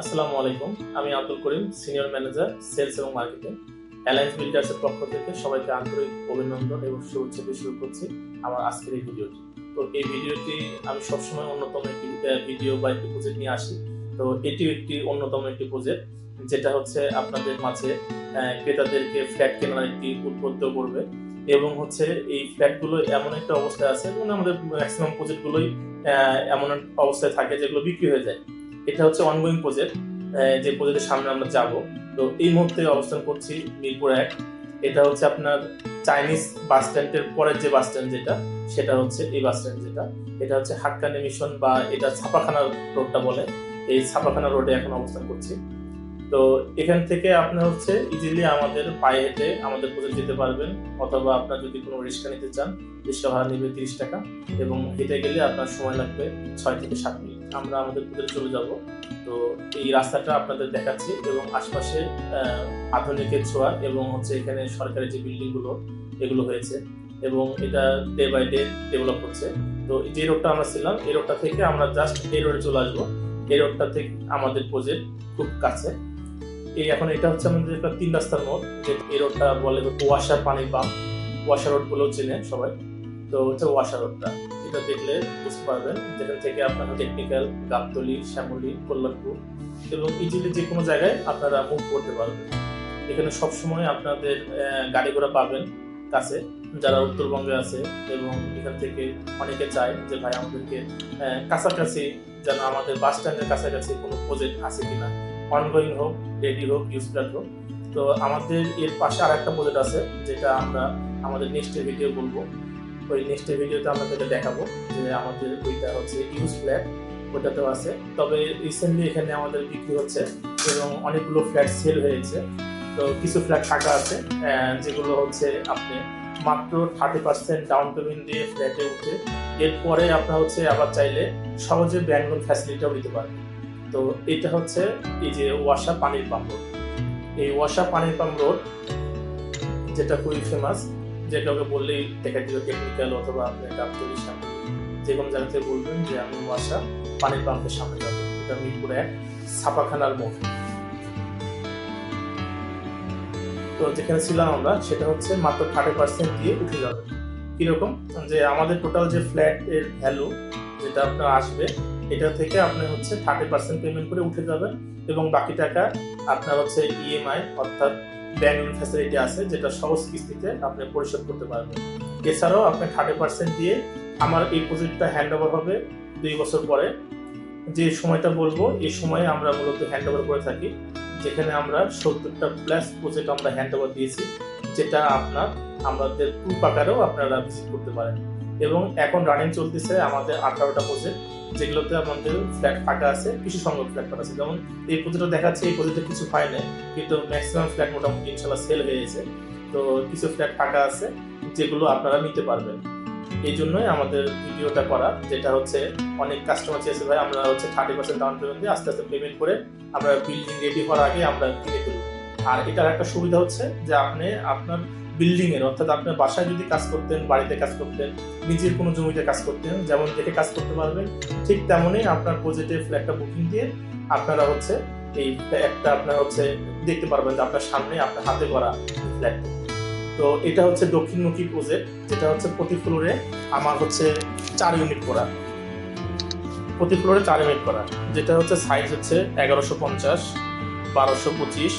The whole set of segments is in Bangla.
আসসালামু আলাইকুম। আমি Abdul Karim, senior manager, sales এবং মার্কেটিং। অ্যালায়েন্স বিল্ডার্সের পক্ষ থেকে সবাইকে আন্তরিক অভিনন্দন এবং শুভেচ্ছা দিয়ে শুরু করছি আমার আজকের এই ভিডিওটি। তো এই ভিডিওটি আমি সবসময় অন্যতম একটি ভিডিও বা একটি প্রজেক্ট নিয়ে আসি। তো এটিও একটি অন্যতম একটি প্রজেক্ট যেটা হচ্ছে আপনাদের মাঝে ক্রেতাদেরকে ফ্ল্যাট কেনার একটি উদ্বুদ্ধ করবে এবং হচ্ছে এই ফ্ল্যাটগুলো এমন একটা অবস্থায় আছে এবং আমাদের ম্যাক্সিমাম প্রজেক্টগুলোই এমন অবস্থায় থাকে যেগুলো বিক্রি হয়ে যায়। এটা হচ্ছে অনগোয়িং প্রজেক্ট যে প্রজেক্টের সামনে আমরা যাব। তো এই মুহূর্তে অবস্থান করছি মিরপুর এক। এটা হচ্ছে আপনার চাইনিজ বাস স্ট্যান্ডের পরের যে বাস স্ট্যান্ড যেটা, সেটা হচ্ছে এই বাস স্ট্যান্ড যেটা। এটা হচ্ছে হাক্কানি মিশন বা এটা ছাপাখানা রোডটা বলে। এই ছাপাখানা রোডে এখন অবস্থান করছি। তো এখান থেকে আপনার হচ্ছে ইজিলি আমাদের পায়ে হেঁটে আমাদের প্রজেক্ট যেতে পারবেন, অথবা আপনার যদি কোনো রিক্সা নিতে চান, রিক্সা ভাড়া নেবে তিরিশ টাকা, এবং হেঁটে গেলে আপনার সময় লাগবে ছয় থেকে সাত মিনিট। আমরা আমাদের প্রজেক্ট চলে যাব। তো এই রাস্তাটা আপনাদের দেখাচ্ছি এবং আশপাশে আধুনিকের ছোঁয়া এবং হচ্ছে এখানে সরকারি যে বিল্ডিংগুলো, এগুলো হয়েছে এবং এটা ডে বাই ডে ডেভেলপ হচ্ছে। তো যে রোডটা আমরা ছিলাম, এই রোডটা থেকে আমরা জাস্ট এই রোডে চলে আসব। এই রোডটা থেকে আমাদের প্রজেক্ট খুব কাছে। এই এখন এটা হচ্ছে আমাদের একটা তিন রাস্তার মোড়। যে এই রোডটা বলে ওয়াশার পানির পাম্প ওয়াশার রোড বলেও চেনে সবাই। তো হচ্ছে ওয়াশার রোডটা এটা দেখলে বুঝতে পারবেন। যেখান থেকে আপনারা টেকনিক্যাল গাবতলি, শ্যামলি, কল্যাণপুর এবং ইজিলি যে কোনো জায়গায় আপনারা মুভ করতে পারবেন। এখানে সবসময় আপনাদের গাড়ি ঘোড়া পাবেন কাছে, যারা উত্তরবঙ্গে আছে এবং এখান থেকে অনেকে চায় যে, ভাই, আমাদেরকে কাছাকাছি যেন আমাদের বাস স্ট্যান্ডের কাছাকাছি কোনো প্রজেক্ট আছে কিনা। অনগোয়িং হোক রেডি হোক ইউজ ফ্ল্যাট হোক। তো আমাদের এর পাশে আর একটা প্রজেক্ট আছে, যেটা আমরা আমাদের নেক্সট ভিডিও বলব। ওই নেক্সট ভিডিওতে যেটা দেখাবো যে আমাদের ওইটা হচ্ছে ইউজ ফ্ল্যাট ওটাতেও আছে। তবে রিসেন্টলি এখানে আমাদের বিক্রি হচ্ছে এবং অনেকগুলো ফ্ল্যাট সেল হয়েছে। তো কিছু ফ্ল্যাট ফাঁকা আছে যেগুলো হচ্ছে আপনি মাত্র থার্টি পার্সেন্ট ডাউন পেমেন্ট দিয়ে ফ্ল্যাটে উঠে। এরপরে আপনার হচ্ছে আবার চাইলে সহজে ব্যাংক লোন ফ্যাসিলিটিও নিতে পারবেন। তো এটা হচ্ছে এই যে ওয়াসা পানির পাম্প রোড এই ওয়াসা পানির পাম্প রোড যেটা খুবই ফেমাস যে কাউকে বললেই দেখা দিল টেকনিক্যাল অথবা আপনি গাবতলির সামনে। যে কোনো জায়গা থেকে বলবেন যে, আমি ওয়াসা পানির পাম্পের সামনে যাব। এটা মিরপুর এক ছাপাখানার মোড় তো যেখানে ছিলাম আমরা, সেটা হচ্ছে মাত্র থার্টি পার্সেন্ট দিয়ে উঠে যাবে। কীরকম? যে আমাদের টোটাল যে ফ্ল্যাট এর ভ্যালু যেটা আপনার আসবে, এটা থেকে আপনি হচ্ছে থার্টি পার্সেন্ট পেমেন্ট করে উঠে যাবেন এবং বাকি টাকা আপনার হচ্ছে ইএমআই অর্থাৎ ব্যাংক ফ্যাসিলিটি আছে, যেটা সহজ কিস্তিতে আপনি পরিশোধ করতে পারবেন। এছাড়াও আপনি থার্টি পার্সেন্ট দিয়ে আমার এই প্রজেক্টটা হ্যান্ড ওভার হবে দুই বছর পরে। যে সময়টা বলব, এই সময়ে আমরা মূলত হ্যান্ড ওভার করে থাকি, যেখানে আমরা সত্তরটা প্লাস প্রজেক্ট আমরা হ্যান্ড ওভার দিয়েছি, যেটা আপনার, আমাদের টু পাকারেও আপনারা ভিজিট করতে পারেন। এবং এখন রানিং চলতেছে আমাদের আঠারোটা প্রজেক্ট যেগুলোতে আমাদের ফ্ল্যাট ফাঁকা আছে কিছু সংখ্যক ফ্ল্যাট ফাঁকা আছে। যেমন এই প্রজেক্টটা দেখাচ্ছে, এই প্রজেক্টে কিছু হয় নাই, কিন্তু ম্যাক্সিমাম ফ্ল্যাট মোটামুটি ইনশাল্লাহ সেল হয়ে গেছে। তো কিছু ফ্ল্যাট ফাঁকা আছে, যেগুলো আপনারা নিতে পারবেন। এই জন্যই আমাদের ভিডিওটা করা, যেটা হচ্ছে অনেক কাস্টমার চেয়েছে, ভাই, আমরা হচ্ছে থার্টি পার্সেন্ট ডাউন পেমেন্ট দিয়ে আস্তে আস্তে পেমেন্ট করে আমরা বিল্ডিং রেডি হওয়ার আগে আমরা কিনে ফেলব আর এটার একটা সুবিধা হচ্ছে যে আপনি আপনার বিল্ডিং এর অর্থাৎ আপনার বাসায় যদি কাজ করতেন, বাড়িতে কাজ করতেন, নিজের কোনো জমিতে কাজ করতেন, যেমন দেখে কাজ করতে পারবেন, ঠিক তেমনই আপনার প্রজেক্টের ফ্ল্যাটটা বুকিং দিয়ে আপনারা হচ্ছে এই একটা আপনার হচ্ছে দেখতে পারবেন যে আপনার সামনে, আপনার হাতে করা ফ্ল্যাট তো এটা হচ্ছে দক্ষিণমুখী প্রজেক্ট যেটা হচ্ছে প্রতি ফ্লোরে আমার হচ্ছে চার ইউনিট করা। প্রতি ফ্লোরে চার ইউনিট করা, যেটা হচ্ছে সাইজ হচ্ছে এগারোশো পঞ্চাশ, বারোশো পঁচিশ,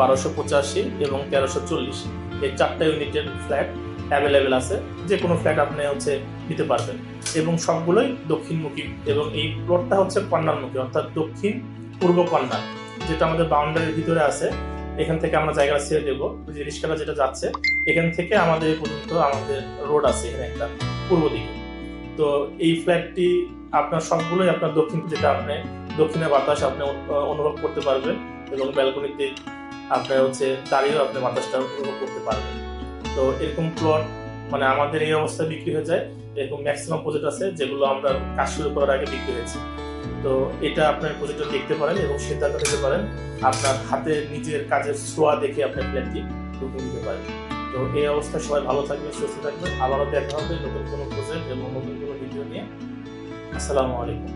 বারোশো পঁচাশি এবং তেরোশো চল্লিশ। চারটা ইউনিটের ফ্ল্যাট অ্যাভেলেবেল আছে, যে কোনো ফ্ল্যাট আপনি হচ্ছে নিতে পারবেন। এবং সবগুলোই দক্ষিণমুখী এবং এই প্লটটা হচ্ছে কন্যামুখী অর্থাৎ দক্ষিণ পূর্ব কন্যা যেটা আমাদের বাউন্ডারির ভিতরে আছে। এখান থেকে আমরা জায়গাটা ছেড়ে দেবো যে রিক্সাটা যেটা যাচ্ছে, এখান থেকে আমাদের পর্যন্ত আমাদের রোড আছে এখানে একটা পূর্ব দিকে। তো এই ফ্ল্যাটটি আপনার সবগুলোই আপনার দক্ষিণ, যেটা আপনি দক্ষিণের বাতাস আপনি অনুভব করতে পারবেন এবং ব্যালকনিতে আপনার হচ্ছে দাঁড়িয়েও আপনি বাতাসটা অনুভব করতে পারবেন। তো এরকম প্লট মানে আমাদের এই অবস্থায় বিক্রি হয়ে যায়, এরকম ম্যাক্সিমাম প্রজেক্ট আছে যেগুলো আমরা কাজ শুরু করার আগে বিক্রি হয়েছে। তো এটা আপনার প্রজেক্টটা দেখতে পারেন এবং সিদ্ধান্ত নিতে পারেন, আপনার হাতে নিজের কাজের ছোঁয়া দেখে আপনার প্ল্যানটি বুকিং দিতে পারেন। তো এই অবস্থায় সবাই ভালো থাকবেন, সুস্থ থাকবেন। আবারও দেখা হবে নতুন কোনো প্রজেক্ট এবং নতুন কোনো ভিডিও নিয়ে। আসসালামু আলাইকুম।